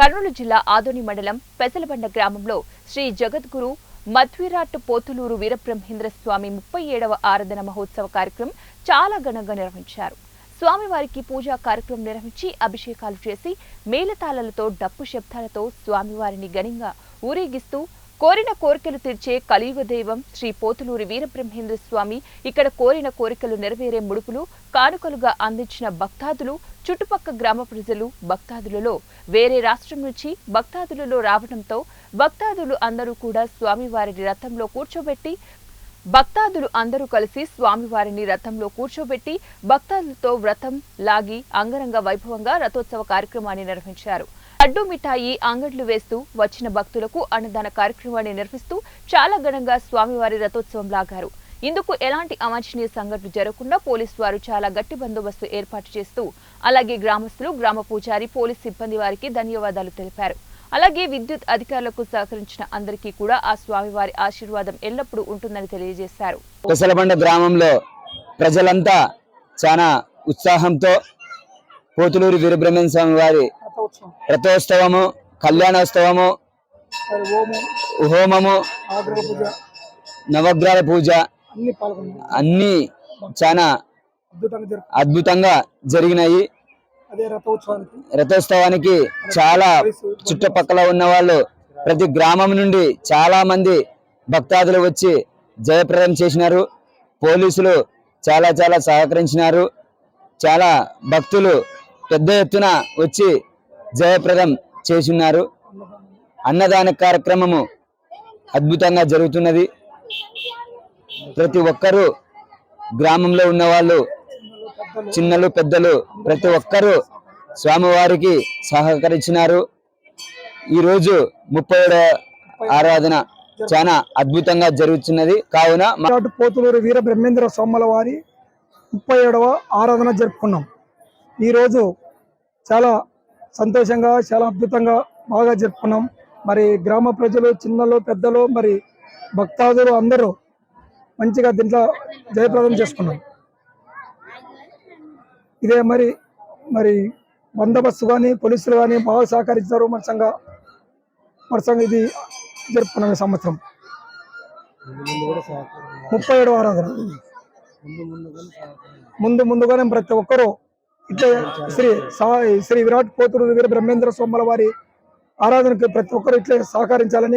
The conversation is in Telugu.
కర్నూలు జిల్లా ఆదోని మండలం పెసలబండ గ్రామంలో శ్రీ జగద్గురు మధ్విరాట్ పోతులూరు వీరబ్రహ్మేంద్ర స్వామి ముప్పై ఏడవ ఆరాధన మహోత్సవ కార్యక్రమం చాలా ఘనంగా నిర్వహించారు. స్వామివారికి పూజా కార్యక్రమం నిర్వహించి అభిషేకాలు చేసి మేళతాళాలతో డప్పు శబ్దాలతో స్వామివారిని ఘనంగా ఊరేగిస్తూ కోరిన కోరికలు తీర్చే కలియుగ దైవం శ్రీ పోతులూరి వీరబ్రహ్మేంద్ర స్వామి ఇక్కడ కోరిన కోరికలు నెరవేరే ముడుపులు కానుకలుగా అందించిన భక్తాదులు చుట్టుపక్క గ్రామ ప్రజలు భక్తాదులలో వేరే రాష్ట్రం నుంచి భక్తాదులలో రావడంతో భక్తాదులు అందరూ కూడా స్వామివారిని రథంలో కూర్చోబెట్టి భక్తాదులు అందరూ కలిసి స్వామివారిని రథంలో కూర్చోబెట్టి భక్తాదులతో వ్రతం లాగి అంగరంగ వైభవంగా రథోత్సవ కార్యక్రమాన్ని నిర్వహించారు. లడ్డు మిఠాయి అంగడ్లు వేస్తూ వచ్చిన భక్తులకు అన్నదాన కార్యక్రమాన్ని నిర్వహిస్తూ చాలా ఘనంగా స్వామివారి రథోత్సవం లాగారు. ఇందుకు ఎలాంటి అవాంఛనీయ సంఘటనలు జరగకుండా పోలీసు వారు చాలా గట్టి బందోబస్తు ఏర్పాటు చేస్తూ అలాగే గ్రామస్తులు గ్రామ పూజారి పోలీస్ సిబ్బంది వారికి ధన్యవాదాలు తెలిపారు. అలాగే విద్యుత్ అధికారులకు సహకరించిన అందరికీ కూడా ఆ స్వామివారి ఆశీర్వాదం ఎల్లప్పుడూ ఉంటుందని తెలియజేశారు. పెసలబండ గ్రామంలో ప్రజలంతా చాలా ఉత్సాహంతో పోతులూరి వీరబ్రహ్మణ్య స్వామి వారి రథోత్సవం రథోత్సవము కళ్యాణోత్సవము హోమము నవగ్రహాల పూజ అన్ని చాలా అద్భుతంగా జరిగినాయి. రథోత్సవానికి. చాలా చుట్టుపక్కల ఉన్న వాళ్ళు ప్రతి గ్రామం నుండి చాలా మంది భక్తాదులు వచ్చి జయప్రదం చేసినారు. పోలీసులు చాలా చాలా సహకరించినారు. చాలా భక్తులు పెద్ద ఎత్తున వచ్చి జయప్రదం చేసినారు. అన్నదాన కార్యక్రమము అద్భుతంగా జరుగుతున్నది. ప్రతి ఒక్కరూ గ్రామంలో ఉన్న వాళ్ళు చిన్నలు పెద్దలు ప్రతి ఒక్కరూ స్వామివారికి సహకరించినారు. ఈరోజు ముప్పై ఆరాధన చాలా అద్భుతంగా జరుగుతున్నది. కావున పోతులూరు వీర బ్రహ్మేంద్ర స్వాముల వారి ముప్పై ఏడవ ఆరాధన జరుపుకున్నాం. ఈరోజు చాలా సంతోషంగా చాలా అద్భుతంగా బాగా జరుపుకున్నాం. మరి గ్రామ ప్రజలు చిన్నలు పెద్దలు మరి భక్తాదులు అందరూ మంచిగా దీంట్లో జయప్రదం చేసుకున్నాం. ఇదే మరి మరి బందోబస్తు కానీ పోలీసులు కానీ బాగా సహకరించారు మన సంఘ. మన సంఘ ఇది జరుపుకున్నాం ఈ సంవత్సరం. ముప్పై ఏడు ఆరాధన. ముందు ముందుగానే ప్రతి ఒక్కరూ ఇట్లే శ్రీ సా- శ్రీ విరాట్ పోతురు దగ్గర బ్రహ్మేంద్ర సోమల వారి ఆరాధనకి ప్రతి ఒక్కరు ఇట్లే సహకరించాలని